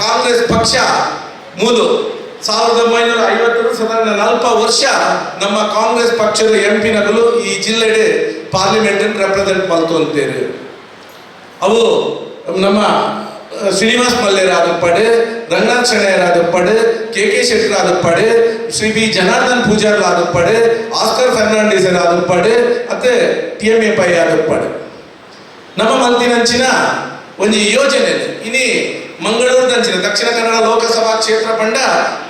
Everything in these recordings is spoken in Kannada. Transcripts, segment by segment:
ಕಾಂಗ್ರೆಸ್ ಪಕ್ಷ ಮೂಲು ಸಾವಿರದ ಒಂಬೈನೂರ ಐವತ್ತರ ಸಾಧಾರಣ ನಲ್ಪ ವರ್ಷ ನಮ್ಮ ಕಾಂಗ್ರೆಸ್ ಪಕ್ಷದ ಎಂ ಪಿನಗಳು ಈ ಜಿಲ್ಲೆಡೆ ಪಾರ್ಲಿಮೆಂಟ್ ರೆಪ್ರೆಸೆಂಟ್ ಮಾಡ್ತೇವೆ ಅವು ನಮ್ಮ ಶ್ರೀನಿವಾಸ್ ಶ್ರೀನಿವಾಸ್ ಮಲ್ಯರಾದಪ್ಪಡೆ ರಂಗನಾಥ್ ಪಡೆ ಕೆ ಕೆ ಶೆಟ್ಟರಾದಪ್ಪಡೆ ಶ್ರೀ ಬಿ. ಜನಾರ್ದನ್ ಪೂಜಾರ್ಲಾದಪ್ಪಡೆ ಆಸ್ಕರ್ ಫರ್ನಾಂಡೀಸರಾದ ಪಡೆ, ಮತ್ತೆ ಟಿ ಎಂ ಎ ಪೈ ಪಡೆ. ನಮ್ಮ ಮಲ್ತಿನಂಚಿನ ಒಂದು ಯೋಜನೆ ಇನಿ ಮಂಗಳೂರಿನಂಚಿನ ದಕ್ಷಿಣ ಕನ್ನಡ ಲೋಕಸಭಾ ಕ್ಷೇತ್ರ ಪಂಡ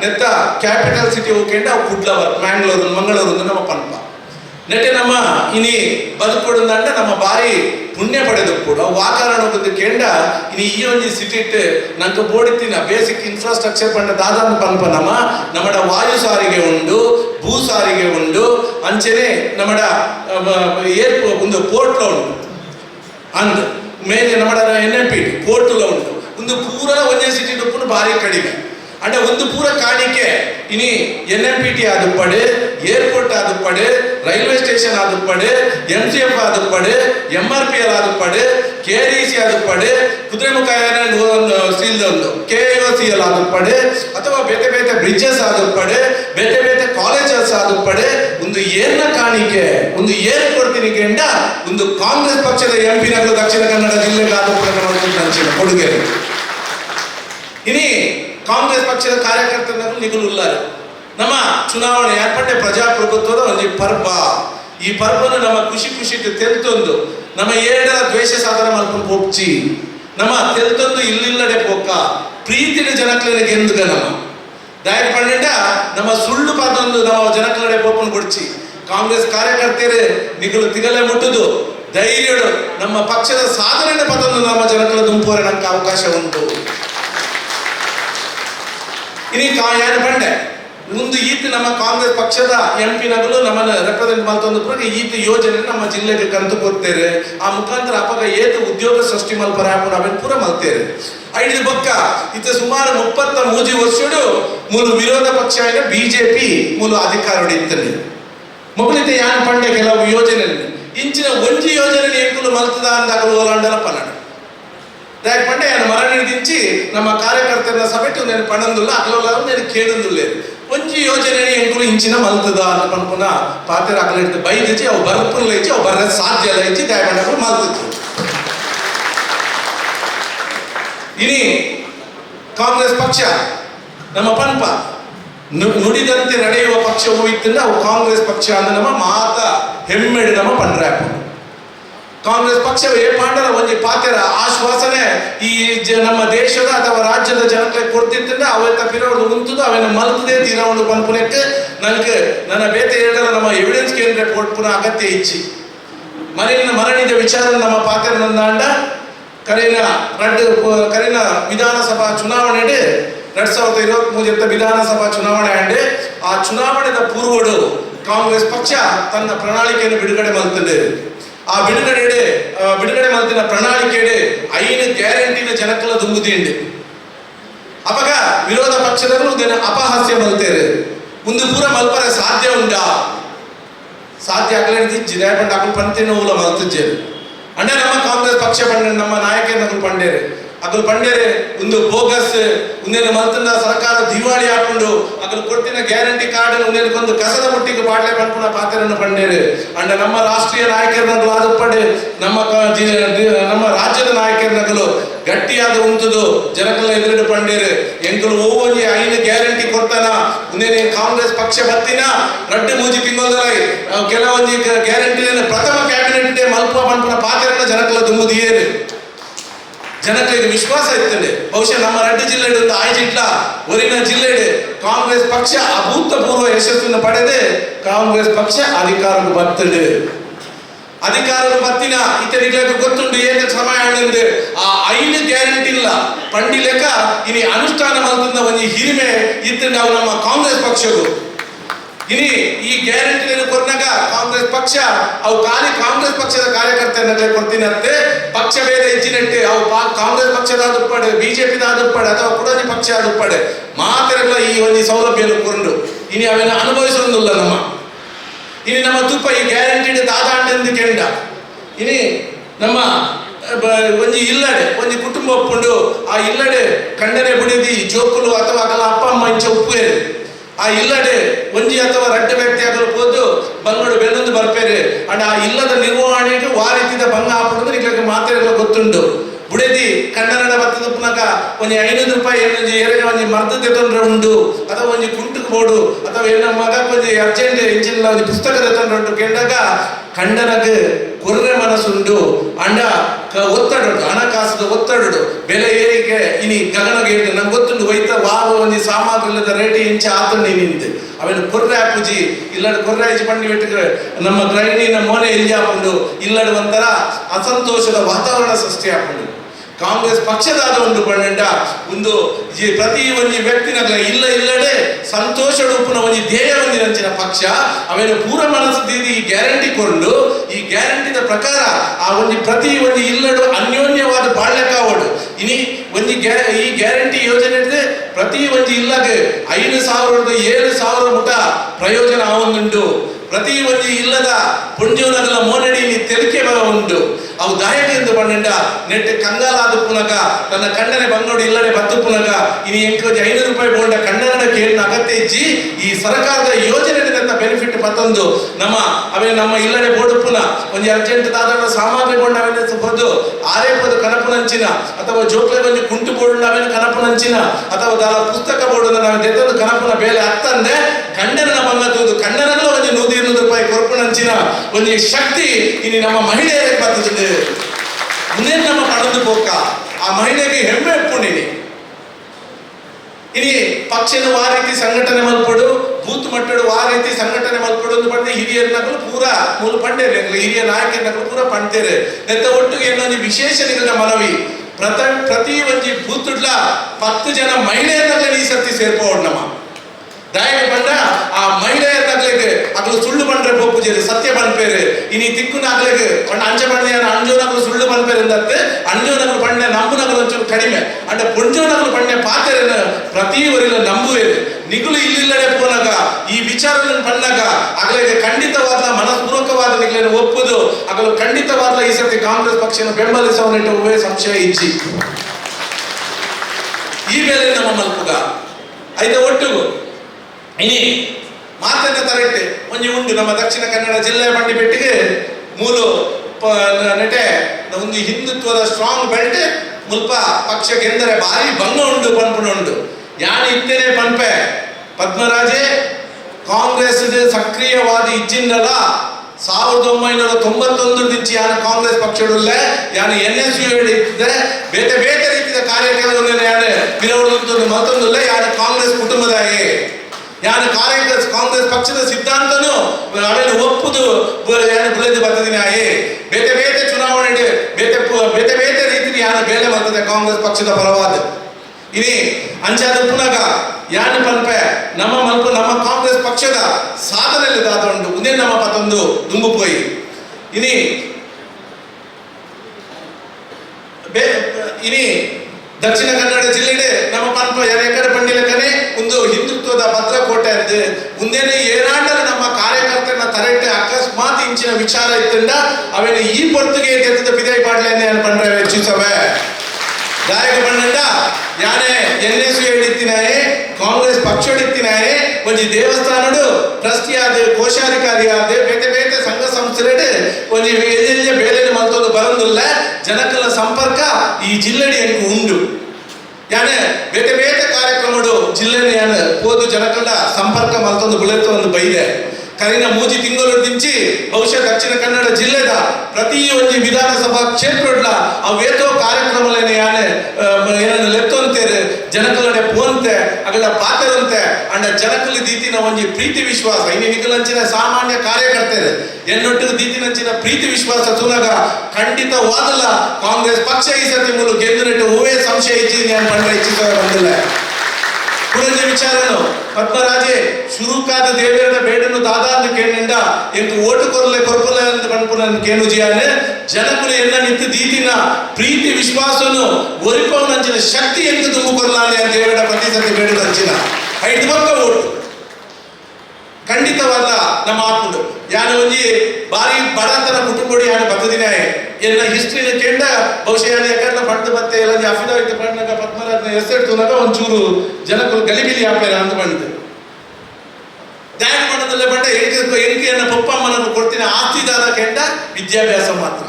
ನೆತ್ತ ಕ್ಯಾಪಿಟಲ್ ಸಿಟಿ ಹೋಗ್ಕೊಂಡ ಕುಡ್ಲವರ್ ಮ್ಯಾಂಗ್ಳೂರು, ಮಂಗಳೂರು ನಮ್ಮ ಪಂಪ ನೆಟ್ಟೆ ನಮ್ಮ ಇನಿ ಬದುಕೊಡುಂದಂಡ ನಮ್ಮ ಬಾರಿ ಪುಣ್ಯ ಪಡೆದು ಕೂಡ. ವಾತಾವರಣ ಕೆಂಡ ಇನಿ ಈ ಒಂದು ಸಿಟಿ ನಂಗೆ ಬೋಡಿತ್ತಿನ ಬೇಸಿಕ್ ಇನ್ಫ್ರಾಸ್ಟ್ರಕ್ಚರ್ ಪಂಡ ದಾದಾನ ಪಂಪ ನಮ್ಮ. ನಮ್ಮಡ ವಾಯು ಸಾರಿಗೆ ಉಂಡು, ಭೂ ಸಾರಿಗೆ ಉಂಡು, ಅಂಚನೆ ನಮ್ಮಡ ಏರ್ಪೋ, ಒಂದು ಪೋರ್ಟ್ಲ ಉಂಟು. ಅಂದ್ ಮೇಲೆ ನಮ್ಮಡ ಎನ್ ಎಂ ಪಿ ಪೋರ್ಟ್ಲ ಉಂಟು. ಒಂದು ಪೂರ ಒಂದೇ ಸಿಟಿ ಡುಪ್ಪುನು ಭಾರಿ ಕಡಿಮೆ ಅಂದ್ರೆ ಒಂದು ಪೂರ ಕಾಣಿಕೆ. ಇನಿ ಎನ್ ಎಂ ಪಿ ಟಿ ಆದುಪ್ಪಡೆ ಏರ್ಪೋರ್ಟ್ ಆದುಪ್ಪಡೆ ರೈಲ್ವೆ ಸ್ಟೇಷನ್ ಆದುಪ್ಪಡೆ ಎಂ ಸಿ ಎಫ್ ಆದುಪ್ಪಡೆ ಎಂ ಆರ್ ಪಿ ಎಲ್ ಆದುಪ್ಪಡೆ K D C ಆದುಪ್ಪಡೆ Kudremukh steel K O C L ಆದುಪ್ಪಡೆ ಅಥವಾ ಬೇತೆ ಬೇತೆ ಬ್ರಿಡ್ಜಸ್ ಪಡೆ, ಬೇತೆ ಬೇತೆ ಕಾಲೇಜಸ್ ಆದುಪ್ಪಡೆ ಒಂದು ಏರ್ನ ಕಾಣಿಕೆ, ಒಂದು ಏರ್ ಕೊಡ್ತೀನಿ ಕೆಂಡ ಒಂದು ಕಾಂಗ್ರೆಸ್ ಪಕ್ಷದ ಎಂ ನಗರ ದಕ್ಷಿಣ ಕನ್ನಡ ಜಿಲ್ಲೆಗೆ ಆದ ಕೊಡುಗೆ ಇನಿ ಕಾಂಗ್ರೆಸ್ ಪಕ್ಷದ ಕಾರ್ಯಕರ್ತರನ್ನು ನಿಗಲುಲ್ಲಾರು. ನಮ್ಮ ಚುನಾವಣೆ ಏರ್ಪಟ್ಟೆ ಪ್ರಜಾಪ್ರಭುತ್ವದ ಒಂದು ಪರ್ಬ ಈ ಪರ್ಬನ್ನು ನಮ್ಮ ಖುಷಿ ಖುಷಿ ತೆಲ್ತೊಂದು. ನಮ್ಮ ಏಡರ ದ್ವೇಷ ಸಾಧನ ಮಲ್ಪು ಹೋಗ್ಚಿ. ನಮ್ಮ ತೆಲ್ತೊಂದು ಇಲ್ಲಿಲ್ಲಡೆ ಪೋಕ ಪ್ರೀತಿನ ಜನಕ್ಕೆ ಎಂದುಗ ನಮ್ಮ. ದಯಟ್ ಪಂಡಿಟ ನಮ್ಮ ಸುಳ್ಳು ಪದೊಂದು ನಾವು ಜನಕ್ಲಡೆ ಪೋಪನ್ ಕೊಡ್ಚಿ. ಕಾಂಗ್ರೆಸ್ ಕಾರ್ಯಕರ್ತರೆ ನಿಗಲು ತಿಗಲೆ ಮುಟ್ಟುದು. ಧೈರ್ಯಡು ನಮ್ಮ ಪಕ್ಷದ ಸಾಧನೆ ಪದೊಂದು ನಮ್ಮ ಜನಕಲ ದುಂಪುವರೆ ನಮ್ಗೆ ಅವಕಾಶ ಉಂಟು. ಇನಿ ಯಾರು ಬಂಡೆ. ಮುಂದೆ ಈತ ನಮ್ಮ ಕಾಂಗ್ರೆಸ್ ಪಕ್ಷದ ಎಂ ಪಿ ನಗಲು ನಮ್ಮನ್ನ ರೆಪ್ರೆಸೆಂಟ್ ಮಾಡ್ತಂದು ಈತ ಯೋಜನೆ ನಮ್ಮ ಜಿಲ್ಲೆಗೆ ಕಂತು ಕೊಡ್ತೇವೆ. ಆ ಮುಖಾಂತರ ಅಪಗ ಏತ ಉದ್ಯೋಗ ಸೃಷ್ಟಿ ಮಲ್ಪರ ಅವೇನು ಪೂರ ಮಲ್ತೇವೆ ಐದು ಬೊಕ್ಕ. ಇತ ಸುಮಾರು ಮುಪ್ಪತ್ತ ಮೂಜಿ ವರ್ಷಡು ಮೂಲು ವಿರೋಧ ಪಕ್ಷ ಬಿಜೆಪಿ ಮೂಲು ಅಧಿಕಾರ ಇತ್ತನೆ ಮೊಬಲಿತ ಯಾನ್ ಪಂಡೆ ಕೆಲವು ಯೋಜನೆ ಇಂಚಿನ ಒಂಜಿ ಯೋಜನೆ ಎಂಕುಲು ಮಲ್ತದ ಅಂದಾಗ ಓಲಾಂಡರ ಪನ್ನಡ దాని పంటే ఆయన మరణి దించి ನಮ್ಮ ಕಾರ್ಯಕರ್ತರ ಸಭೆಟ್ಟು నేను ಪಣಂದುಲ್ಲ ಅಗಲಲ್ಲ నేను ಕೇಳಂದುಲ್ಲೆ ಒಂಜಿ ಯೋಜನೆ ಎಂಕುಲು ಇಂಚಿನ ಮಲ್ತದ ಅಂತ ಪನ್ಪುನ ಪಾತ್ರ ಅಗಲಿಡ್ದು ಬೈದಿಚ್ಚಿ ಅವು ಬರ್ಪುಲ್ಲ ಇಚ್ಚಿ ಅವು ಬರ ಸಾಧ್ಯ ಇಲ್ಲ ಇಚ್ಚಿ ದಯಪಂಡಗಳು ಮಲ್ತಿತ್ತು ಇನಿ ಕಾಂಗ್ರೆಸ್ ಪಕ್ಷ ನಮ್ಮ ಪಂಪ ನು- ನುಡಿದಂತೆ ನಡೆಯುವ ಪಕ್ಷವು ಇತ್ತಂದ್ರೆ ಅವು ಕಾಂಗ್ರೆಸ್ ಪಕ್ಷ ಅಂದ್ರೆ ನಮ್ಮ ಮಾತ ಹೆಮ್ಮೆಡೆ ನಮ್ಮ ಪಂಡ್ರಾಪ ಕಾಂಗ್ರೆಸ್ ಪಕ್ಷವೇ ಪಾಂಡರ ಒಂದು ಪಾತ್ರ ಆಶ್ವಾಸನೆ ಈ ನಮ್ಮ ದೇಶದ ಅಥವಾ ರಾಜ್ಯದ ಜನಕ್ಕೆ ಕೊಡ್ತಿತ್ತಂದ್ರೆ ಅವತ್ತ ಪಿರವಳು ಉಂಟುದು ಅವೆನ ಮಲ್ತದೆ ಒಂದು ಪನ್ಪುನಕ್ಕೆ ನನಗೆ ನನ್ನ ಬೇತೆ ಹೇಳಲು ನಮ್ಮ ಎವಿಡೆನ್ಸ್ ಕೇಂದ್ರ ಪುನ ಅಗತ್ಯ ಇಚ್ಚಿ. ಮರಣಿನ ಮರಣಿದ ವಿಚಾರ ನಮ್ಮ ಪಾತ್ರ ನಂದಾಂಡ ಕರೀನ ರಡ್ ಕರೀನ ವಿಧಾನಸಭಾ ಚುನಾವಣೆ ಎರಡ್ ಸಾವಿರದ ಇರುವತ್ತ್ ಮೂಜತ್ತ ವಿಧಾನಸಭಾ ಚುನಾವಣೆ ಅಂಡೆ, ಆ ಚುನಾವಣೆದ ಪೂರ್ವಡು ಕಾಂಗ್ರೆಸ್ ಪಕ್ಷ ತನ್ನ ಪ್ರಣಾಳಿಕೆಯನ್ನು ಬಿಡುಗಡೆ ಮಾಡ್ತದೆ. ಆ ಬಿಡುಗಡೆ ಬಿಡುಗಡೆ ಮಾಡ್ತಿನ ಪ್ರಣಾಳಿಕೆಡೆ ಐನ ಗ್ಯಾರಂಟಿನ ಜನಕ್ಕಲ ದುಂಬುದಿಂಡೆ ಅಪಗ ವಿರೋಧ ಪಕ್ಷದವರು ಇದನ್ನ ಅಪಹಾಸ್ಯ ಮಲ್ತೇರೆ ಮುಂದೆ ಪೂರ ಮಲ್ಪರೆ ಸಾಧ್ಯ ಉಂಟಾ. ಸಾಧ್ಯ ಆಗಲಿದ್ದು ಜಿಲ್ಲೆ ಪಂಡ ಅಕಲ್ ಪಂತಿನ ಊಲ ಮಲ್ತಿದ್ದೇವೆ ನಮ್ಮ ಕಾಂಗ್ರೆಸ್ ಪಕ್ಷ ಪಂಡ ನಮ್ಮ ನಾಯಕ ನಕಲ್ ಪಂಡೇರೆ ಅಕಲ್ ಪಂಡೇರೆ ಒಂದು ಬೋಗಸ್ ಮುಂದಿನ ಮಲ್ತನ ಸರ್ಕಾರ ದಿವಾಳಿ ಹಾಕೊಂಡು ಅಕಲ್ ಕೊಟ್ಟಿನ ಗ್ಯಾರಂಟಿ ಕಾರ್ಡ್ ಉಂದೇನು ಕೊಂದು ಕಸದ ಮುಟ್ಟಿಗೆ ಬಾಟ್ಲೆ ಪಂಪುನ ಪಾತ್ರನ ಪಂಡೇರೆ ಅಂಡ ನಮ್ಮ ರಾಷ್ಟ್ರೀಯ ನಾಯಕರನ್ನು ಆದ ಪಡೆ ನಮ್ಮ ನಮ್ಮ ರಾಜ್ಯದ ನಾಯಕರನ್ನು ಗಟ್ಟಿಯಾದ ಉಂಟದು ಜನಕಲ್ಲ ಎದುರು ಪಂಡೇರೆ ಎಂಕಲು ಓವೊಂಜಿ ಐನ ಗ್ಯಾರಂಟಿ ಕೊಡ್ತಾನ. ಉಂದೇನೆ ಕಾಂಗ್ರೆಸ್ ಪಕ್ಷ ಬತ್ತಿನ ರಡ್ಡು ಮೂಜಿ ತಿಂಗಳೈ ಕೆಲವೊಂದು ಗ್ಯಾರಂಟಿ ಪ್ರಥಮ ಕ್ಯಾಬಿನೆಟ್ ಡೇ ಮಲ್ಪ ಪಂಪನ ಪಾತ್ರನ ಜನಕಲ್ಲ ದುಮ್ಮುದಿಯೇರು. ಜನಕ್ಕೆ ವಿಶ್ವಾಸ ಇರ್ತದೆ. ಬಹುಶಃ ನಮ್ಮ ರಡ್ಡಿ ಜಿಲ್ಲೆ ಒಂದು ಆಯ್ಜಿಟ್ಲ. ಊರಿನ ಜಿಲ್ಲೆ ಕಾಂಗ್ರೆಸ್ ಪಕ್ಷ ಅಭೂತಪೂರ್ವ ಯಶಸ್ಸನ್ನು ಪಡೆದೆ ಕಾಂಗ್ರೆಸ್ ಪಕ್ಷ ಅಧಿಕಾರಕ್ಕೆ ಬರ್ತದೆ. ಅಧಿಕಾರದ ಬತ್ತಿನ ಇತರಿಗೆ ಗೊತ್ತುಂಟು? ಏಕ ಸಮಯ ಆನಂದ್ ಆ ಐದು ಗ್ಯಾರಂಟಿ ಇಲ್ಲ. ಪಂಡಿ ಲೆಕ್ಕ ಇನಿ ಅನುಷ್ಠಾನ ಮಾಡುತ್ತಿದ್ದ ಒಂದು ಹಿರಿಮೆ ಇತ್ತು ನಾವು ನಮ್ಮ ಕಾಂಗ್ರೆಸ್ ಪಕ್ಷವು ಇನಿ ಈ ಗ್ಯಾರಂಟಿ ಕೊರ್ನಾಗ ಕಾಂಗ್ರೆಸ್ ಪಕ್ಷ, ಅವು ಖಾಲಿ ಕಾಂಗ್ರೆಸ್ ಪಕ್ಷದ ಕಾರ್ಯಕರ್ತರನ್ನೇ ಕೊಡ್ತೀನಂತೆ ಪಕ್ಷ ಬೇರೆ ಹೆಚ್ಚಿನಂತೆ ಅವು ಕಾಂಗ್ರೆಸ್ ಪಕ್ಷದ ಆದುಪ್ಪಡೆ ಬಿಜೆಪಿ ಆದುಪ್ಪಡೆ ಅಥವಾ ಕೂಡ ಪಕ್ಷ ಆದುಪ್ಪಡೆ ಮಾತೆಲ್ಲ ಈ ಒಂದು ಸೌಲಭ್ಯ ಕೊಂಡು ಇನಿ ಅವೆಲ್ಲ ಅನುಭವಿಸೋದಿಲ್ಲ ನಮ್ಮ. ಇನಿ ನಮ್ಮ ತುಪ್ಪ ಈ ಗ್ಯಾರಂಟಿ ದಾದಾಂಡೆಂದು ಕೆಂಡ. ಇನಿ ನಮ್ಮ ಒಂಜಿ ಇಲ್ಲಡೆ ಒಂಜಿ ಕುಟುಂಬ ಒಪ್ಪುಂಡು ಆ ಇಲ್ಲಡೆ ಕಂಡನೆ ಬುಡಿದಿ, ಜೋಕುಲು ಅಥವಾ ಅಕಲ ಅಪ್ಪ, ಅಮ್ಮ, ಇಂಚ ಉಪ್ಪುವೆರು ಆ ಇಲ್ಲದೆ ಒಂಜಿ ಅಥವಾ ರಡ್ಡ ವ್ಯಕ್ತಿ ಆದರೂ ಹೋದು ಬಂಗಡು ಬೆನ್ನೊಂದು ಬರ್ಪೇರೆ. ಅಂಡ್ ಆ ಇಲ್ಲದ ನಿರ್ವಹಣೆಗೆ ವಾರಿತಿದ ಭಂಗ ಹಾಕೊಂಡು ನಿಗ್ಲಕ್ಕೆ ಮಾತ್ರೆಗಳು ಗೊತ್ತುಂಡು ಬುಡದಿ ಕನ್ನಡ ಬತ್ತದ ಪುನಕ ಒಂಜಿ ಐನೂರು ರೂಪಾಯಿ ಏನೊಂದು ಏರಿನ ಒಂಜಿ ಮರ್ದ ತೆತ್ತೊಂಡ್ರೆ ಉಂಡು ಅಥವಾ ಒಂಜಿ ಕುಂಟುಕ್ ಬೋಡು, ಅಥವಾ ಏನೋ ಮಗ ಒಂಜಿ ಅರ್ಜೆಂಟ್ ಇಂಚಿನ ಒಂದು ಪುಸ್ತಕ ತೆತ್ತೊಂಡ್ರೆ ಉಂಟು. ಕೇಂದಾಗ ಕಂಡನಗ ಕೊರ್ರೆ ಮನಸ್ಸುಂಡು ಅಂಡ ಕ- ಒತ್ತಡ ಹಣಕಾಸದ ಒತ್ತಡ ಬೆಲೆ ಏರಿಕೆ, ಇನಿ ಗಗನಗೆ ಏರಿಕೆ, ನಂಗೆ ಗೊತ್ತುಂಡು ಒಯ್ತ ವಾವ ಒಂಜಿ ಸಾಮಗ್ರಿ ಇಲ್ಲದ ರೇಟ್ ಇಂಚ ಆತಂಡಿ ನಿಂತೆ. ಅವೇನು ಕೊರ್ರೆ ಹಾಕುಜಿ, ಇಲ್ಲಡ ಕೊರ್ರೆ ಹಚ್ಚಿ ಪಂಡಿ ಬಿಟ್ಟಿದ್ರೆ ನಮ್ಮ ಗೃಹಿಣಿನ ಮೋನೆ ಎಲ್ಲಿ ಹಾಕೊಂಡು, ಇಲ್ಲಡ ಒಂಥರ ಅಸಂತೋಷದ ವಾತಾವರಣ ಸೃಷ್ಟಿ ಹಾಕೊಂಡು. ಕಾಂಗ್ರೆಸ್ ಪಕ್ಷದಾದ ಒಂದು ಬಣ್ಣಂಡ, ಒಂದು ಈ ಪ್ರತಿ ಒಂಜಿ ವ್ಯಕ್ತಿನ ಇಲ್ಲ ಇಲ್ಲಡೆ ಸಂತೋಷ ರೂಪನ ಒಂಜಿ ಧ್ಯೇಯ ಹೊಂದಿರಂಚಿನ ಪಕ್ಷ, ಅವೇನು ಪೂರ ಮನಸ್ಸು ದೀದಿ ಈ ಗ್ಯಾರಂಟಿ ಕೊಂಡು ಈ ಗ್ಯಾರಂಟಿದ ಪ್ರಕಾರ ಆ ಒಂದು ಪ್ರತಿ ಒಂದು ಇಲ್ಲಡು ಅನ್ಯೋನ್ಯವಾದ ಬಾಳ್ಯಕಾವಡು ಇನಿ ಒಂದು ಈ ಗ್ಯಾರಂಟಿ ಯೋಜನೆ ಪ್ರತಿ ಒಂದು ಇಲ್ಲಗೆ ಐದು ಸಾವಿರದ ಏಳು ಸಾವಿರ ಮುಟ ಪ್ರಯೋಜನ ಆವೊಂದುಂಡು ಪ್ರತಿ ಒಂದು ಇಲ್ಲದ ಪುಂಜೋನಗಲ ಮೋನಡಿ ನೀ ತೆಲಿಕೆ ಉಂಟು ಅವು ದಾಯಕ ಎಂದು ಪಂಡ ನೆಟ್ ಕಂಗಾಲಾದ ಪುನಕ ನನ್ನ ಕಣ್ಣನೆ ಇಲ್ಲನೆ ಬತ್ತು ಪುನಕ ಇನಿ ಎಂಕೋಜಿ ಐನೂರು ರೂಪಾಯಿ ಬೋಂಡ ಕನ್ನಡ ಕೇಳಿನ ಅಗತ್ಯ ಈ ಸರ್ಕಾರದ ಯೋಜನೆ ಬೆನಿಫಿಟ್ ಮತ್ತೊಂದು. ನಮ್ಮ ಅವೇ ನಮ್ಮ ಇಲ್ಲಡೆ ಬೋಡುಪುನ ಒಂದು ಅರ್ಜೆಂಟ್ ದಾದ ಸಾಮಾನ್ಯ ಬೋಂಡ ಬೋದು ಆರೇ ಪದ ಕನಪುನಂಚಿನ, ಅಥವಾ ಜೋಕ್ಲೆ ಬಂದು ಕುಂಟು ಬೋರ್ಡು ನಾವೇನು ಕನಪನಂಚಿನ, ಅಥವಾ ದಾಲ ಪುಸ್ತಕ ಬೋರ್ಡು ನಾವು ದೇತದ ಕನಪನ ಬೇಲೆ ಹತ್ತಂದೆ ನಮ್ಮ ತೂದು. ಕಂಡನಲ್ಲೂ ಒಂದು ನೂರು ಇನ್ನೂರು ರೂಪಾಯಿ ಕೊರಪನಂಚಿನ ಒಂದು ಶಕ್ತಿ ಇನಿ ನಮ್ಮ ಮಹಿಳೆಯರಿಗೆ ಬರ್ತದೆ. ಮುಂದೆ ನಮ್ಮ ಕಳೆದು ಪೋಕ ಆ ಮಹಿಳೆಗೆ ಹೆಮ್ಮೆ ಎಪ್ಪುಂಡಿನಿ ಇನಿ ಪಕ್ಷದ ಆ ರೀತಿ ಸಂಘಟನೆ ಮಲ್ಪಡು, ಬೂತ್ ಮಟ್ಟಡು ಆ ರೀತಿ ಸಂಘಟನೆ ಮಲ್ಪಡು ಅಂತ ಬಂದ್ರೆ ನಗಲು ಪೂರ ಮೂಲ ಪಂಡೇರೆ ಹಿರಿಯ ನಾಯಕರನಗಳು ಪೂರ ಪಂಡ್ತೇರೆ ನೆತ್ತ ಒಟ್ಟಿಗೆ ವಿಶೇಷ ನಿಗದ ಮನವಿ. ಪ್ರತ, ಪ್ರತಿ ಒಂಜಿ ಬೂತ್ಡ್ಲ ಪತ್ತು ಜನ ಮಹಿಳೆಯರ್ನಗಳ ಈ ಸರ್ತಿ ಸೇರ್ಪೋಡ್ ನಮ್ಮ ದಾಯಕ ಬಂಡ ಆ ಮಹಿಳೆ ನಗಲಿಗೆ ಅಗಲು ಸುಳ್ಳು ಬಂದ್ರೆ ಪೂಜೆ ಸತ್ಯ ಬನ್ಪೇರು ಇನಿ ತಿಕ್ಕು ನಗಲಿಗೆ ಪಂಡ ಬಣ್ಣ ಏನು ಅಂಜೋ ನಗಲು ಸುಳ್ಳು ಬನ್ಪೇರು ಅಂದತ್ತೆ ಅಂಜೋ ನಗಲು ಬಣ್ಣೆ ನಂಬು ನಗಲು ಒಂಚೂರು ಕಡಿಮೆ. ಅಂಡ ಪೊಂಜೋ ನಗಲು ಬಣ್ಣೆ ಪಾತ್ರ ಪ್ರತಿ ಊರಿಲ ನಂಬುವೇರಿ ನಿಗುಲು ಇಲ್ಲಿಲ್ಲಡೆ ಪೋನಾಗ, ಈ ವಿಚಾರಗಳನ್ನು ಬಂದಾಗ ಅಗಲಿಗೆ ಖಂಡಿತವಾದ ಮನಸ್ಪೂರ್ವಕವಾದ ನಿಗಲನ್ನು ಒಪ್ಪುದು. ಅಗಲು ಖಂಡಿತವಾದ ಈ ಸರ್ತಿ ಕಾಂಗ್ರೆಸ್ ಪಕ್ಷನ ಬೆಂಬಲಿಸುವ ಸಂಶಯ ಇಚ್ಚಿ ಈ ಮೇಲೆ ನಮ್ಮ ಮಲ್ಪುಗ ಐದ ಒಟ್ಟುಗು. ಇನಿ, ಮಾತನ್ನ ತರಟ್ಟೆ ಒಂಜಿ ಉಂಡು ನಮ್ಮ ದಕ್ಷಿಣ ಕನ್ನಡ ಜಿಲ್ಲೆ ಬಂಡಿಪೆಟ್ಟಿಗೆ ಮೂಲು ನೆಟೆ ಒಂದು ಹಿಂದುತ್ವದ ಸ್ಟ್ರಾಂಗ್ ಬೆಲ್ಟ್ ಮುಲ್ಪ ಪಕ್ಷ ಗೆಂದರೆ ಭಾರಿ ಭಂಗ ಉಂಡು ಪನ್ಪುನ ಉಂಡು. ಯಾನ್ ಇತ್ತೇನೆ ಪನ್ಪೆ ಪದ್ಮರಾಜೆ ಕಾಂಗ್ರೆಸ್ ಸಕ್ರಿಯವಾದ ಇಜ್ಜಿಂದಲ, ಸಾವಿರದ ಒಂಬೈನೂರ ತೊಂಬತ್ತೊಂದು ಯಾನ ಕಾಂಗ್ರೆಸ್ ಪಕ್ಷಡುಲ್ಲೆ ಯಾನ ಎನ್ ಎಸ್ ಯು ಬೇತೆ ಬೇತೆ ರೀತಿಯ ಕಾರ್ಯಕ್ರಮವನ್ನು ಯಾನ ವಿರೋಧ ಮತ್ತೊಂದುಲ್ಲ ಯಾನ ಕಾಂಗ್ರೆಸ್ ಕುಟುಂಬದಾಯೇ ಯಾನು ಕಾಂಗ್ರೆಸ್ ಕಾಂಗ್ರೆಸ್ ಪಕ್ಷದ ಸಿದ್ಧಾಂತನು ಅವೇನು ಒಪ್ಪುದು ಬ- ಯಾನು ಬುಲೆದು ಬರ್ತದಿನ ಆಯೇ ಬೇತೆ ಬೇತೆ ಚುನಾವಣೆ ಬೇತೆ ಪು- ಬೇತೆ ಬೇತೆ ರೀತಿ ಯಾನು ಬೇಲೆ ಬರ್ತದೆ ಕಾಂಗ್ರೆಸ್ ಪಕ್ಷದ ಪರವಾದ ಇನಿ ಅಂಚಾದ ಪುನಗ ಯಾನು ಪನ್ಪೆ ನಮ್ಮ ಮಲ್ಪ ನಮ್ಮ ಕಾಂಗ್ರೆಸ್ ಪಕ್ಷದ ಸಾಧನೆಯಲ್ಲಿ ದಾದ ಉಂಟು ಉದೇ ನಮ್ಮ ಪತ್ತೊಂದು ದುಂಬು ಪೋಯಿ ಇನಿ ಬೇ ಇನಿ ದಕ್ಷಿಣ ಕನ್ನಡ ಜಿಲ್ಲೆಡೆ ನಮ್ಮ ಪಂಪ ಎಕಡೆ ಪಂಡಿಲಕನೇ ಒಂದು ಹಿಂದುತ್ವದ ಭದ್ರಕೋಟೆ ಅಂದೆ ಮುಂದೇನೆ ಏನಾಂಡಲ ನಮ್ಮ ಕಾರ್ಯಕರ್ತನ ತರಟ್ಟೆ ಅಕಸ್ಮಾತ್ ಇಂಚಿನ ವಿಚಾರ ಇತ್ತಂಡ ಅವೇನು ಈ ಪೊರ್ತುಗೆ ಎತ್ತಿದ ಬಿದೈ ಪಾಡ್ಲೇನೆ ಅನ್ಕೊಂಡ್ರೆ ಹೆಚ್ಚಿಸವೆ ದಾಯಕ ಬಣ್ಣಂಡ, ಯಾನೆ ಎನ್ ಎಸ್ ಹಿಡಿತಿನಾಯೆ ಕಾಂಗ್ರೆಸ್ ಪಕ್ಷ ಹಿಡಿತಿನಾಯೆ ಒಂಜಿ ದೇವಸ್ಥಾನಡು ಟ್ರಸ್ಟಿ ಆದ ಕೋಶಾಧಿಕಾರಿ ಆದ ಬೇತೆ ಬೇತೆ ಸಂಘ ಸಂಸ್ಥೆಡೆ ಒಂಜಿ ಎಲ್ಲೆಲ್ಲ ಬೇಲೆನೆ ಬರಂದಿಲ್ಲ ಜನಕಲ ಸಂಪರ್ಕ ಈ ಜಿಲ್ಲೆಡಿ ಎಂಕು ಉಂಡು ಯಾನೆ, ಬೇತೆ ಬೇತೆ ಕಾರ್ಯಕ್ರಮಗಳು ಜಿಲ್ಲೆನ ಯಾನ ಪೋದು ಜನಕಲ ಸಂಪರ್ಕ ಮಲ್ತೊಂದು ಬುಲೆತ್ತು ಒಂದು ಬೈದೆ. ಕರಿನ ಮೂಜಿ ತಿಂಗಳು ದಿಂಚಿ ಬಹುಶಃ ದಕ್ಷಿಣ ಕನ್ನಡ ಜಿಲ್ಲೆದ ಪ್ರತಿ ಒಂಜಿ ವಿಧಾನಸಭಾ ಕ್ಷೇತ್ರಡ್ಲ ಅವೇತೋ ಕಾರ್ಯಕ್ರಮಲೇನೆ ಯಾನೆ ಏನನ್ನು ಲೆತ್ತೊಂತೇರು ಜನಕಲಡೆ ಪೋಂತೆ, ಅಗಲ ಪಾತರಂತೆ, ಅಂಡ ಜನಕಲಿ ದೀತಿನ ಒಂಜಿ ಪ್ರೀತಿ ವಿಶ್ವಾಸ. ಇನ್ನು ನಿಗಲಂಚಿನ ಸಾಮಾನ್ಯ ಕಾರ್ಯಕರ್ತರು, ಎನ್ನೊಟ್ಟಿಗೆ ದೀತಿನಂಚಿನ ಪ್ರೀತಿ ವಿಶ್ವಾಸ ತುನಗ ಖಂಡಿತವಾದಲ್ಲ ಕಾಂಗ್ರೆಸ್ ಪಕ್ಷ ಈ ಸತಿ ಮೂಲ ಗೆದ್ದು ಹೂವೇ ಸಂಶಯ ಇಚ್ಚಿ ನಾನು ಪಂಡ ಬಂದಿಲ್ಲ. ಕುಳಂಜ ವಿಚಾರನು. ಪದ್ಮರಾಜೆ, ಶುರುಕಾದ ದೇವೇರನ ಬೇಡನು ದಾದಾಂದು ಕೇಳಿಂಡ ಎಂದು ಓಟು ಕೊರಲೆ ಕೊರಪಲ ಎಂದು ಕೇಣು ಜಿಯಾನೆ. ಜನಕುಲ ಎನ್ನ ನಿಂತು ದೀತಿನ ಪ್ರೀತಿ ವಿಶ್ವಾಸನು ಒರಿಪವನಂಚಿನ ಶಕ್ತಿ ಎಂದು ತುಂಬು ಕೊರಲಾನೆ ಅಂತ ದೇವೇಡ ಪ್ರತಿ ಸತಿ ಬೇಡದಂಚಿನ ಐದು ಪಕ್ಕ ಓಟು. ಖಂಡಿತವಾದ ನಮ್ಮ ಆತ್ಮಡು ಯಾನ ಒಂಜಿ ಬಾರಿ ಬಡತನ ಕುಟುಂಬಡಿ ಯಾನ ಬತ್ತದಿನ ಎಲ್ಲ ಹಿಸ್ಟ್ರಿ ಕೇಂಡ ಬಹುಶಃ ಯಾನ ಯಾಕಂದ್ರೆ ಪಡ್ದು ಬತ್ತೆ ಎಲ್ಲ ಅಫಿಡವಿಟ್ ಪಡ್ನಾಗ, ಪದ್ಮರಾಜನ ಹೆಸರಿಡ್ತುನಾಗ ಒಂಚೂರು ಜನಕ್ಕೂ ಗಲಿಬಿಲಿ ಆಪೇರ ಅಂತ ಬಂದಿದೆ. ಧ್ಯಾನ ಮಾಡೋದಲ್ಲ ಬಂಡ ಅನ್ನ ಪಪ್ಪ ಅಮ್ಮನನ್ನು ಕೊಡ್ತೀನಿ. ಆಸ್ತಿದಾರ ಕೆಂಡ, ವಿದ್ಯಾಭ್ಯಾಸ ಮಾತ್ರ.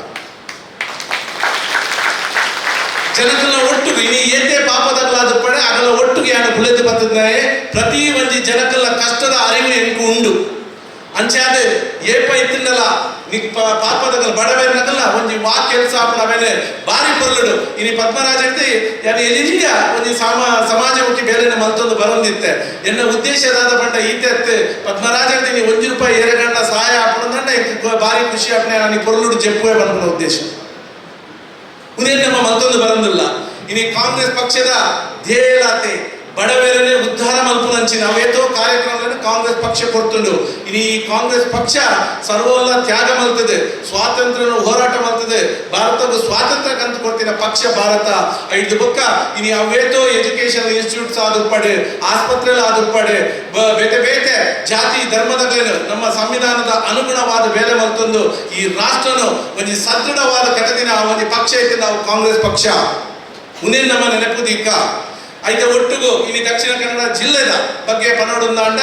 ಜನಕಲ್ಲ ಒಟ್ಟು ಇನಿ ಏತೆ ಪಾಪದಲ್ಲಾದ ಪಡೆ ಅಗಲ ಒಟ್ಟಿಗೆ ಯಾನು ಕುಳಿತು ಬರ್ತದಾಯೆ ಪ್ರತಿ ಮಂದಿ ಜನಕಲ್ಲ ಕಷ್ಟದ ಅರಿವು ಎಂಕು ಉಂಡು. ಅಂಚಾದೆ ಏಪ ಇತ್ತಿನಲ್ಲ ನಿ ಪಾಪದಗಲ ಬಡವೇನಗಲ್ಲ ಒಂಜಿ ವಾ ಕೆಲಸ ಮೇಲೆ ಬಾರಿ ಪೊರ್ಲುಡು. ಇನಿ ಪದ್ಮರಾಜ ಅಂತ, ಯಾರು ಎಲ್ಲಿಂದ ಸಮ, ಸಮಾಜಮುಖಿ ಬೇಲೆನ ಮಲ್ತೊಂದು ಬರೊಂದಿತ್ತೆ. ಎನ್ನ ಉದ್ದೇಶದಾದ ಬಂಡ ಈತೆ ಪದ್ಮರಾಜ ಅಂತ, ನೀ ಒಂಜಿ ರೂಪಾಯಿ ಎರಗಂಡ ಸಹಾಯ ಆಪಣದಂಡ ಬಾರಿ ಖುಷಿ ಆಪಣೆ ನಾನು ಪೊರ್ಲುಡು ಜಪ್ಪುವೆ ಬಂದ ಉದ್ದೇಶ. ಉದೇನ್ ನಮ್ಮ ಮತ್ತೊಂದು ಬರೋದಿಲ್ಲ. ಇನಿ ಕಾಂಗ್ರೆಸ್ ಪಕ್ಷದ ಧ್ಯೇಯಲಾತೆ ಬಡವರನ್ನೇ ಉದ್ಧಾರ ಮಲ್ಪುನಂಚಿನ ಅವೇತೋ ಕಾರ್ಯಕ್ರಮಗಳನ್ನು ಕಾಂಗ್ರೆಸ್ ಪಕ್ಷ ಕೊಡ್ತುಂಡು ಇನಿ ಈ ಕಾಂಗ್ರೆಸ್ ಪಕ್ಷ ಸರ್ವಲ್ಲ ತ್ಯಾಗ ಮಲ್ತದೆ ಸ್ವಾತಂತ್ರ್ಯ ಹೋರಾಟ ಮಲ್ತದೆ ಭಾರತದ ಸ್ವಾತಂತ್ರ್ಯ ಕಂತು ಕೊಡ್ತಿನ ಪಕ್ಷ ಭಾರತ ಐದು ಬೊಕ್ಕ ಇನಿ ಅವೇತೋ ಎಜುಕೇಶನ್ ಇನ್ಸ್ಟಿಟ್ಯೂಟ್ಸ್ ಆದುರ್ಪಡೆ ಆಸ್ಪತ್ರೆಲ್ ಆದುರ್ಪಡೆ ಬ- ಬೇತೆ ಬೇತೆ ಜಾತಿ ಧರ್ಮದಗಳೇನು ನಮ್ಮ ಸಂವಿಧಾನದ ಅನುಗುಣವಾದ ಬೇಲೆ ಮಲ್ತೊಂದು ಈ ರಾಷ್ಟ್ರನು ಒಂದು ಸದೃಢವಾದ ಘಟದಿನ ಒಂದು ಪಕ್ಷ ಐತೆ ನಾವು ಕಾಂಗ್ರೆಸ್ ಪಕ್ಷ ಮುಂದೆ ನಮ್ಮ ನೆನಪುದೀಕ ಐತೆ ಒಟ್ಟಿಗೂ. ಇಲ್ಲಿ ದಕ್ಷಿಣ ಕನ್ನಡ ಜಿಲ್ಲೆದ ಬಗ್ಗೆ ಪನೋಡೊಂದಾಂಡ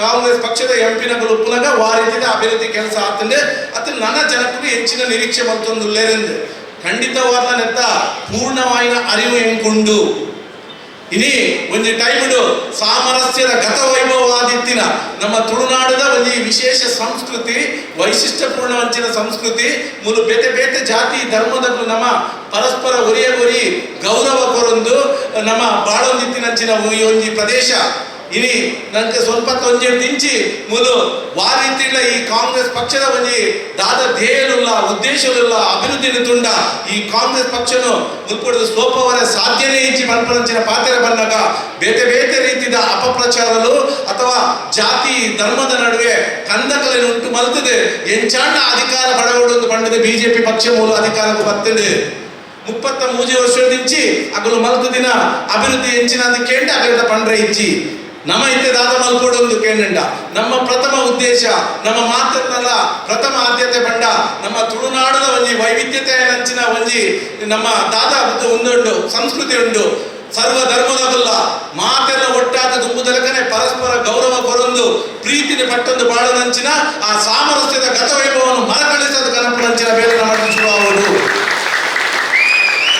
ಕಾಂಗ್ರೆಸ್ ಪಕ್ಷದ ಎಂಪಿನ ಉಪ್ಪುನಗ ವಾರಿತಿದ ಅಭಿವೃದ್ಧಿ ಕೆಲಸ ಆತಂದೆ ಅತ್ತ ನನ್ನ ಜನಕ್ಕೂ ಹೆಚ್ಚಿನ ನಿರೀಕ್ಷೆ ಮತ್ತೊಂದು ಲೇರೆಂದು ಖಂಡಿತವಾದ ನೆತ್ತ ಪೂರ್ಣವಾಯಿನ ಅರಿವು ಎಂಕುಂಡು. ಇನಿ ಒಂದು ಟೈಮ್ಡು ಸಾಮರಸ್ಯದ ಗತ ವೈಭವವಾದಿತ್ತಿನ ನಮ್ಮ ತುಳುನಾಡದ ಒಂದು ವಿಶೇಷ ಸಂಸ್ಕೃತಿ, ವೈಶಿಷ್ಟ್ಯಪೂರ್ಣ ಅಂಚಿನ ಸಂಸ್ಕೃತಿ ಮೂಲು ಬೇತೆ ಬೇತೆ ಜಾತಿ ಧರ್ಮದ ನಮ್ಮ ಪರಸ್ಪರ ಒರಿಯ ಒರಿ ಗೌರವ ಕೊರೊಂದು, ನಮ್ಮ ಬಾಳೊಂದಿತ್ತಿನಂಚಿನ ಈ ಒಂಜಿ ಪ್ರದೇಶ. ಇನಿ ನನಗೆ ಸ್ವಲ್ಪ ತೊಂಜೆ ದಿಂಚಿ, ಮುಲು ವಾರಿತಿಲ್ಲ ಈ ಕಾಂಗ್ರೆಸ್ ಪಕ್ಷದ ಒಂಜಿ ದಾದ ಧ್ಯೇಯನುಲ್ಲ ಉದ್ದೇಶವಿಲ್ಲ ಅಭಿವೃದ್ಧಿ ತುಂಡ. ಈ ಕಾಂಗ್ರೆಸ್ ಪಕ್ಷನು ಮುಲ್ಪಡದು ಸೋಪವರ ಸಾಧ್ಯನೇ ಹೆಚ್ಚಿ ಮನ್ಪರಂಚಿನ ಪಾತ್ರ ಬಂದಾಗ, ಬೇತೆ ಬೇತೆ ರೀತಿಯ ಅಪಪ್ರಚಾರಲು ಅಥವಾ ಜಾತಿ ಧರ್ಮದ ನಡುವೆ ಕಂದಕಲೆನು ಉಂಟು ಮಲ್ತದೆ. ಎಂಚಾಂಡ ಅಧಿಕಾರ ಪಡೆಯುವುದು ಬಂಡದೆ ಬಿಜೆಪಿ ಪಕ್ಷ ಮೂಲ ಅಧಿಕಾರಕ್ಕೆ ಬರ್ತದೆ. ಮುಪ್ಪತ್ತ ಮೂಜಿ ವರ್ಷದಿಂಚಿ ಅಗಲು ಮಲ್ತು ದಿನ, ಅಭಿವೃದ್ಧಿ ಹೆಂಚಿನ ಕೇಂದ್ರ ಅಗಲದ ಪಂಡ್ರೆ ಇಚ್ಚಿ. ನಮ್ಮ ಇತ್ತೆ ದಾದ ಮಲ್ಪೋಡೊಂದು ಕೇಂದ್ರ ನಮ್ಮ ಪ್ರಥಮ ಉದ್ದೇಶ, ನಮ್ಮ ಮಾತನ್ನಲ್ಲ, ಪ್ರಥಮ ಆದ್ಯತೆ ಬಂಡ, ನಮ್ಮ ತುಳುನಾಡದ ಒಂಜಿ ವೈವಿಧ್ಯತೆ ನಂಚಿನ ಒಂಜಿ ನಮ್ಮ ದಾದ ಒಂದುಂಡು, ಸಂಸ್ಕೃತಿ ಉಂಡು. ಸರ್ವ ಧರ್ಮದಲ್ಲ ಮಾತೆಲ್ಲ ಒಟ್ಟಾದ ದುಂಬುದಲಕನೆ ಪರಸ್ಪರ ಗೌರವ ಕೊರೊಂದು, ಪ್ರೀತಿನ ಪಟ್ಟೊಂದು ಬಾಳನಂಚಿನ ಆ ಸಾಮರಸ್ಯದ ಗತವೈಭವವನ್ನು ಮರಕಳಿಸದ ಕನಪನಂಚಿನ ಬೇರೆ ನಮ್ಮ ಶುರು ಆಗುವುದು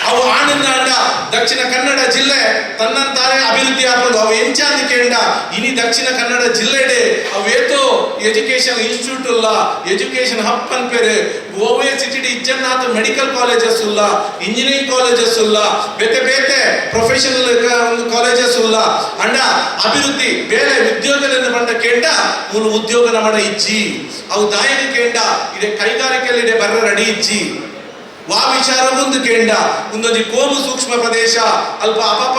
ಅವು ಆನಂದ ಅಂಡ ದಕ್ಷಿಣ ಕನ್ನಡ ಜಿಲ್ಲೆ ತನ್ನಂತಾನೇ ಅಭಿವೃದ್ಧಿ ಆಗ್ಬೋದು. ಅವು ಎಂಚಾಂದಿ ಕೇಂದ್ರ. ಇನಿ ದಕ್ಷಿಣ ಕನ್ನಡ ಜಿಲ್ಲೆಡೆ ಅವೇತು ಎಜುಕೇಶನ್ ಇನ್ಸ್ಟಿಟ್ಯೂಟ್ ಉಲ್ಲ ಎಜುಕೇಶನ್ ಹಬ್ ಅನ್ಪೇರೆ ಓವೇ ಸಿಟಿ ಇಜ್ಜನ್ನಾಥ ಮೆಡಿಕಲ್ ಕಾಲೇಜಸ್ ಉಲ್ಲ ಇಂಜಿನಿಯರಿಂಗ್ ಕಾಲೇಜಸ್ ಉಲ್ಲ, ಬೇತೆ ಬೇತೆ ಪ್ರೊಫೆಷನಲ್ ಒಂದು ಕಾಲೇಜಸ್ ಉಲ್ಲ. ಅಂಡ ಅಭಿವೃದ್ಧಿ, ಬೇರೆ ಉದ್ಯೋಗದಿಂದ ಬಂದ ಕೇಂಡ ಮೂಲ ಉದ್ಯೋಗ ನಮ್ಮ ಇಜ್ಜಿ. ಅವು ದಾಯಿನ ಕೇಂಡ ಇದೆ ಕೈಗಾರಿಕೆಯಲ್ಲಿ ಬರ್ರ ರೆಡಿ ಇಜ್ಜಿ. ವಾ ವಿಚಾರ ಒಂದು ಕೆಂಡ. ಒಂದೊಂದು ಕೋಮು ಸೂಕ್ಷ್ಮ ಪ್ರದೇಶ. ಅಲ್ಪ ಅಪಪಗ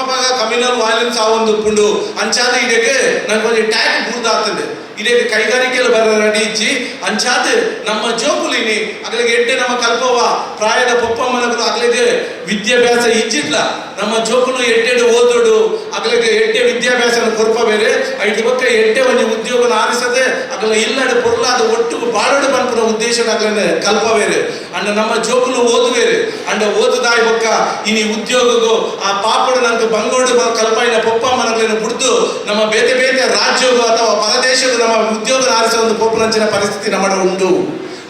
ಕಮ್ಯುನಲ್ ವೈಲೆನ್ಸ್ ಆ ಒಂದು ಉಪ್ಪುಂಡು ಅಂಚಾದ ಇದಕ್ಕೆ ನನಗೆ ಒಂದು ಟ್ಯಾಕ್ ಬೂರ್ದಾಗ್ತದೆ. ಇದಕ್ಕೆ ಕೈಗಾರಿಕೆಯಲ್ಲಿ ಬರ ರೆಡಿ ಇಚ್ಚಿ ಅಂಚಾದ ನಮ್ಮ ಜೋಕುಲಿನಿ ಅಗಲಿಗೆ ಎಡ್ಡೆ ನಮ್ಮ ಕಲ್ಪವ ಪ್ರಾಯದ ಪೊಪ್ಪಮ್ಮನಗಳು ಅಗಲಿಗೆ ವಿದ್ಯಾಭ್ಯಾಸ ಇಚ್ಚಿಟ್ಲ ನಮ್ಮ ಜೋಕುಲು ಎಡ್ಡೆಡು ಓದೋಡು ಅಗಲಿಗೆ ಎಡ್ಡೆ ವಿದ್ಯಾಭ್ಯಾಸ ಕೊರಪ ಬೇರೆ. ಐದು ಪಕ್ಕ ಎಡ್ಡೆ ಒಂದು ಉದ್ಯೋಗನ ಆರಿಸದೆ, ಅಗಲ ಇಲ್ಲಡೆ ಪೊರ್ಲಾದ ಒಟ್ಟು ಬಾಳೋಡು ಬಂಪುನ ಉದ್ದೇಶ ಅಗಲನೆ ಕಲ್ಪ ಬೇರೆ. ಅಂಡ ನಮ್ಮ ಜೋಕುಲು ಓದು ಬೇರೆ. ಅಂಡ ಓದುದಾಯಿ ಬೊಕ್ಕ, ಇನಿ ಉದ್ಯೋಗಗೂ ಆ ಪಾಪಡು ನಂಗೆ ಬಂಗೋಡು ಬ- ಪೊಪ್ಪ ಮರಗಳನ್ನು ಬಿಡ್ದು ನಮ್ಮ ಬೇತೆ ಬೇತೆ ರಾಜ್ಯಗೂ ಅಥವಾ ಪರದೇಶಗೂ ನಮ್ಮ ಉದ್ಯೋಗ ಆರಿಸುವ ಒಂದು ಪೋಪನಂಚಿನ ಪರಿಸ್ಥಿತಿ ನಮ್ಮಡ ಉಂಡು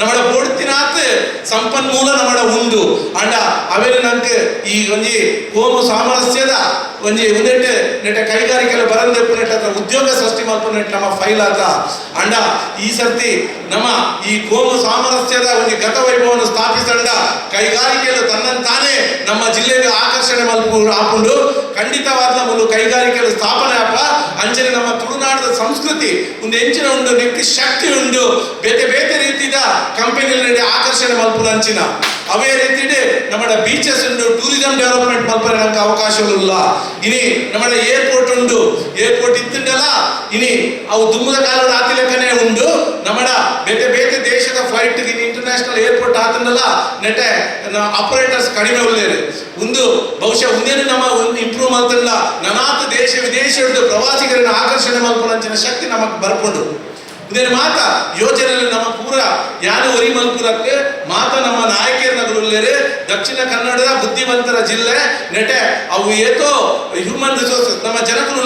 ನಮ್ಮಡ ಪೋಡ್ತಿನಾತ್ ಸಂಪನ್ಮೂಲ ನಮ್ಮಡ ಉಂಡು ಅಂಡ ಅವೇನು ನಮಗೆ ಈ ಒಂಜಿ ಕೋಮು ಸಾಮರಸ್ಯದ ಒಂಜಿ ನೆಟ್ಟ ಕೈಗಾರಿಕೆಲ ಬರಂದೆಪ್ಪು ನೆಟ್ಟ ಅದ್ರ ಉದ್ಯೋಗ ಸೃಷ್ಟಿ ಮಲ್ಪು ನೆಟ್ಟ ನಮ್ಮ ಫೈಲ್ ಆದ ಅಂಡ, ಈ ಸರ್ತಿ ನಮ್ಮ ಈ ಕೋಮು ಸಾಮರಸ್ಯದ ಒಂದು ಗತ ವೈಭವವನ್ನು ಸ್ಥಾಪಿಸಂಡ ಕೈಗಾರಿಕೆಗಳು ತನ್ನಂತಾನೇ ನಮ್ಮ ಜಿಲ್ಲೆಗೆ ಆಕರ್ಷಣೆ ಮಲ್ಪು ಹಾಕೊಂಡು ಖಂಡಿತವಾದ ಒಂದು ಕೈಗಾರಿಕೆಗಳು ಸ್ಥಾಪನೆ ಆಪ ಅಂಚನೆ ನಮ್ಮ ತುಳುನಾಡದ ಸಂಸ್ಕೃತಿ ಒಂದು ಹೆಂಚಿನ ಒಂದು ನೆಕ್ಕು ಶಕ್ತಿ ಉಂಡು. ಬೇತೆ ಬೇತೆ ರೀತಿಯ ಕಂಪನಿಗಳಲ್ಲಿ ಆಕರ್ಷಣೆ ಮಲ್ಪು ಅಂಚಿನ ಅವೇ ರೀತಿ ನಮ್ಮ ಬೀಚಸ್ ಉಂಡು ಟೂರಿಸಂ ಡೆವಲಪ್ಮೆಂಟ್ ಮಲ್ಪನೆ ಅವಕಾಶ ಅವಕಾಶಗಳಿಲ್ಲ. ಇನಿ ನಮ್ಮ ಏರ್ಪೋರ್ಟ್ ಉಂಡು ಏರ್ಪೋರ್ಟ್ ಇತ್ತುಂಡಲ್ಲ, ಇನಿ ಅವು ದುಮ್ಮದ ಕಾಲದ ಆತಿ ಲೆಕ್ಕನೆ ಉಂಡು. ನಮ್ಮ ಬೇತೆ ಬೇತೆ ದೇಶದ ಫ್ಲೈಟ್ ಇನಿ ಇಂಟರ್ನ್ಯಾಷನಲ್ ಏರ್ಪೋರ್ಟ್ ಆತಂಡಲ್ಲ ನೆಟೆ ಆಪರೇಟರ್ಸ್ ಕಡಿಮೆ ಉಳ್ಳೇರು. ಒಂದು ಬಹುಶಃ ಮುಂದೇನು ನಮ್ಮ ಇಂಪ್ರೂವ್ ಮಾಡ್ತಂಡ, ನನಾತ್ ದೇಶ ವಿದೇಶ ಪ್ರವಾಸಿಗರನ್ನು ಆಕರ್ಷಣೆ ಮಲ್ಪನಂಚಿನ ಶಕ್ತಿ ನಮಗೆ ಬರ್ಕೊಂಡು ಇದೇನು ಮಾತ, ಯೋಜನೆಯಲ್ಲಿ ನಮ್ಮ ಪೂರ ಯಾರು ಒರಿ ಮಲ್ಪುರಕ್ಕೆ ಮಾತ ನಮ್ಮ ನಾಯಕಿಯರ ನಗರುಳ್ಳೇರು ದಕ್ಷಿಣ ಕನ್ನಡದ ಬುದ್ಧಿವಂತರ ಜಿಲ್ಲೆ ನೆಟೆ ಅವು ಏತೋ ಹ್ಯೂಮನ್ ರಿಸೋರ್ಸಸ್ ನಮ್ಮ ಜನಕರು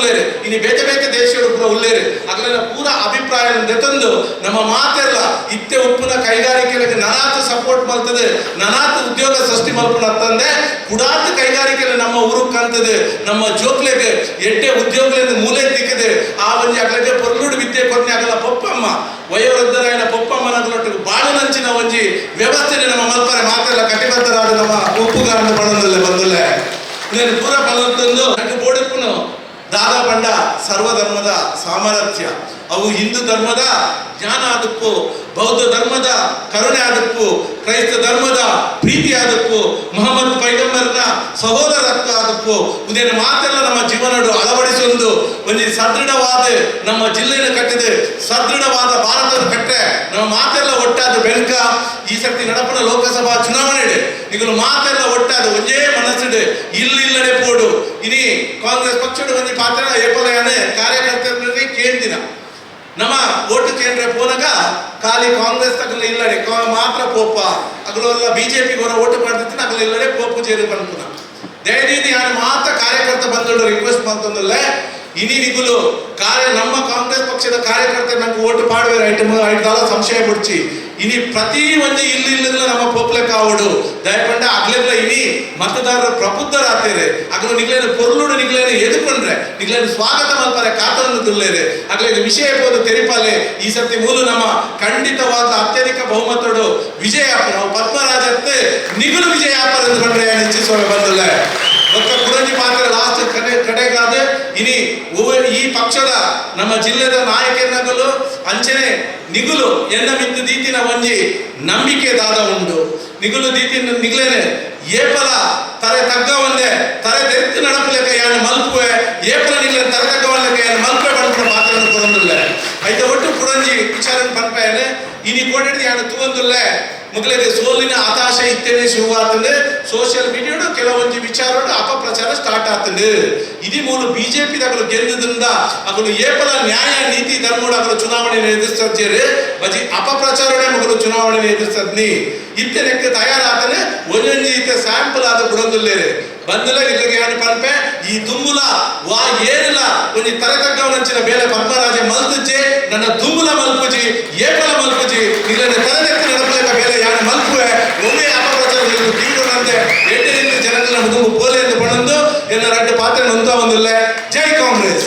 ಇನ್ನು ಬೇತೆ ಬೇತೆ ದೇಶಗಳು ಕೂಡ ಉಲ್ಲೇರಿ ಅದರಲ್ಲಿ ಪೂರ ಅಭಿಪ್ರಾಯ ತಂದು ನಮ್ಮ ಮಾತೆಲ್ಲ ಇತ್ತೆ ಉಪ್ಪಿನ ಕೈಗಾರಿಕೆಗಳಿಗೆ ನನಾತು ಸಪೋರ್ಟ್ ಮಲ್ತದೆ ನನಾತು ಉದ್ಯೋಗ ಸೃಷ್ಟಿ ಮಲ್ಪುನ ತಂದೆ. ಕುಡಾತು ಕೈಗಾರಿಕೆಗಳು ನಮ್ಮ ಊರು ಕಾಣ್ತದೆ. ನಮ್ಮ ಜೋಕ್ಲೆಗೆ ಎಡ್ಡೆ ಉದ್ಯೋಗಗಳಿಂದ ಮೂಲೆ ತಿಕ್ಕಿದೆ. ಆ ಒಂದು ಅಗಲಿಗೆ ಪೊರ್ಲುಡು ವಿದ್ಯೆ ಕೊನೆ ಅಗಲ ಪೊಪ್ಪಮ್ಮ ವಯೋವೃದ್ಧರಾಯನ ಪೊಪ್ಪಮ್ಮನಗಳೊಟ್ಟಿಗೆ ಬಾಳು ನಂಚಿನ ಒಂಜಿ ವ್ಯವಸ್ಥೆನೆ ನಮ್ಮ ಮಲ್ಪರೆ ಮಾತೆಲ್ಲ ಕಟಿಬದ್ಧರಾದ ನಮ್ಮ ಉಪ್ಪುಗಾರನ ಬಣ್ಣದಲ್ಲೇ ಬಂದಲ್ಲೇ. నేను ಪೂರ ಫಲವತ್ತೊಂದು ನನಗೆ ಬೋಡಪ್ಪನು. ಬಂಡ ಸರ್ವಧರ್ಮದ ಸಾಮರಸ್ಯ ಅವು ಹಿಂದೂ ಧರ್ಮದ ಜ್ಞಾನ ಆದಪ್ಪು, ಬೌದ್ಧ ಧರ್ಮದ ಕರುಣೆ ಆದಪ್ಪು, ಕ್ರೈಸ್ತ ಧರ್ಮದ ಪ್ರೀತಿ ಆದಪ್ಪು, ಮೊಹಮ್ಮದ್ ಪೈಗಂಬರ್ನ ಸಹೋದರತ್ವ ಆದಪ್ಪು. ಉದೇನ ಮಾತೆಲ್ಲ ನಮ್ಮ ಜೀವನಡು ಅಳವಡಿಸೊಂದು ಒಂದು ಸದೃಢವಾದ ನಮ್ಮ ಜಿಲ್ಲೆಯನ್ನು ಕಟ್ಟಿದೆ, ಸದೃಢವಾದ ಭಾರತದ ಕಟ್ಟೆ ನಮ್ಮ ಮಾತೆಲ್ಲ ಒಟ್ಟಾದ ಬೆಂಕ, ಈ ಸರ್ತಿ ನಡಪಣ ಲೋಕಸಭಾ ಚುನಾವಣೆ ನಿಗಲು ಮಾತೆಲ್ಲ ಒಟ್ಟಾದ ಒಂದೇ ಮನಸ್ಸಿದೆ. ಇಲ್ಲ ಇಲ್ಲಡೆ ಪೋಡು. ಇನಿ ಕಾಂಗ್ರೆಸ್ ಪಕ್ಷದ ಒಂದು ಪಾತ್ರ ಏಪಲಯಾನೆ ಕಾರ್ಯಕರ್ತರಲ್ಲಿ ಕೇಂದಿನ ನಮ್ಮ ಓಟು ಕೇಂದ್ರ ಪೋನಗ ಖಾಲಿ ಕಾಂಗ್ರೆಸ್ ತಗಲ ಇಲ್ಲಡೆ ಮಾತ್ರ ಪೋಪ. ಅಗಲೆಲ್ಲ ಬಿಜೆಪಿ ಗೋರ ಓಟು ಮಾಡ್ತಿತ್ತು ಅಗಲ ಇಲ್ಲಡೆ ಪೋಪು ಜೇರಿ ಬಂತು ದಯನೀತಿ ಯಾರು ಮಾತ್ರ ಕಾರ್ಯಕರ್ತ ಬಂದಳು ರಿಕ್ವೆಸ್ಟ್ ಮಾಡ್ತಂದಲ್ಲ ಇನಿ ನಿಗುಲು ಕಾರ್ಯ, ನಮ್ಮ ಕಾಂಗ್ರೆಸ್ ಪಕ್ಷದ ಕಾರ್ಯಕರ್ತರು ನಮ್ಗೆ ಓಟು ಪಾಡುವೆ ಐಟಮ್ ಐಟಲ್ಲ ಸಂಶಯ ಬಿಡ್ಚಿ. ಇನಿ ಪ್ರತಿ ಒಂದು ಇಲ್ಲಿ ಇಲ್ಲ ನಮ್ಮ ಪೋಪ್ಲೆ ಕಾವುಡು ದಯಪಂಡ ಅಗ್ಲೆಲ್ಲ ಇನಿ ಮತದಾರರು ಪ್ರಬುದ್ಧರಾತೇರೆ ಅಗ್ಲು ನಿಗ್ಲೇನು ಪೊರ್ಲುಡು ನಿಗ್ಲೇನು ಎದುಕೊಂಡ್ರೆ ನಿಗ್ಲೇನು ಸ್ವಾಗತ ಮಲ್ಪರೆ ತುಳ್ಳೇರೆ ಅಗ್ಲೇನು ವಿಷಯ ಹೋದ ತೆರಿಪಾಲೆ. ಈ ಸತಿ ಮೂಲು ನಮ್ಮ ಖಂಡಿತವಾದ ಅತ್ಯಧಿಕ ಬಹುಮತಡು ವಿಜಯ ನಾವು ಪದ್ಮರಾಜತ್ತೆ ನಿಗುಲು ವಿಜಯ ಎಂದು ಕಂಡ್ರೆ ಹೆಚ್ಚಿಸುವ ಬಂದಲ್ಲ ಒಕ್ಕ ಕುರಂಜಿ ಪಾತ್ರ ಲಾಸ್ಟ್ ಕಡೆ ಕಡೆಗಾದೆ ಇನಿ ಈ ಪಕ್ಷದ ನಮ್ಮ ಜಿಲ್ಲೆದ ನಾಯಕನಗಲು ಅಂಚನೆ ನಿಗುಲು ಎನ್ನ ಮಿತ್ತು ದೀತಿನ ಒಂಜಿ ನಂಬಿಕೆ ದಾದ ಉಂಡು. ನಿಗುಲು ದೀತಿನ ನಿಗ್ಲೇನೆ ಏಪಲ ತರೆ ತಗ್ಗ ಒಂದೆ ತರೆ ತೆತ್ತು ನಡಪಲೆಕ ಯಾನು ಮಲ್ಪುವೆ ಏಪಲ ನಿಗ್ಲೇನೆ ತರೆ ತಗ್ಗ ಒಂದೆ ಯಾನು ಮಲ್ಪೆ ಬಂದ್ಬಿಡ ಪಾತ್ರ ಕೊರಂದಿಲ್ಲ ಐತೆ ಒಟ್ಟು ಪುರಂಜಿ ವಿಚಾರ ಕೋಟಿಡ್ದು ಯಾನು ತೂವಂದಿಲ್ಲ. ಮೊದಲಿಗೆ ಸೋಲಿನ ಹತಾಶೆ ಇತ್ತೇನೆ ಶುರುವಾತಂದೆ ಸೋಷಿಯಲ್ ಮೀಡಿಯಾಡು ಕೆಲವೊಂದು ವಿಚಾರಗಳು ಅಪಪ್ರಚಾರ ಸ್ಟಾರ್ಟ್ ಆಗ್ತದೆ. ಇದು ಮೂಲ ಬಿಜೆಪಿ ದಗಲು ಗೆಲ್ಲದಿಂದ ಅಗಲು ಏಪಲ ನ್ಯಾಯ, ನೀತಿ ಧರ್ಮೋಡ ಅಗಲು ಚುನಾವಣೆ ಎದುರಿಸ್ತೇರಿ ಬಜಿ ಅಪಪ್ರಚಾರನೇ ಮಗಲು ಚುನಾವಣೆ ಎದುರಿಸ್ತದ್ನಿ. ಇತ್ತೆ ಲೆಕ್ಕ ತಯಾರಾತನೆ ಒಂದೊಂದು ಸ್ಯಾಂಪಲ್ ಆದ ಬಿಡೊಂದಿಲ್ಲೇರೆ ಬಂದಲೇ ಇಲ್ಲಿಗೆ ಏನು ಪಂಪೆ ಈ ದುಮ್ಮುಲ ವಾ ಏನಿಲ್ಲ ಒಂದು ತರಕಟ್ಟವ ನಂಚಿನ ಬೇಲೆ ಪದ್ಮರಾಜ ಮಲ್ತುಚ್ಚಿ ನನ್ನ ದುಮ್ಮುಲ ಮಲ್ಪುಜಿ ಏಪಲ ಮಲ್ಪುಜಿ ಇಲ್ಲನೆ ತಲೆನೆತ್ತಿ ನಡಪಲೇಕ ಬೇಲೆ ಯಾನು ಮಲ್ಪುವೆ ಒಮ್ಮೆ ಅಪಪ್ರಚಾರ ದೀಡುನಂತೆ ಎಂಟರಿಂದ ಜನಗಳ ಮುದುವು ಪೋಲೆಂದು ಪಣಂದು ಎಲ್ಲ ರೆಂಡು ಪಾತ್ರ ನೊಂದ ಒಂದಿಲ್ಲ ಜೈ ಕಾಂಗ್ರೆಸ್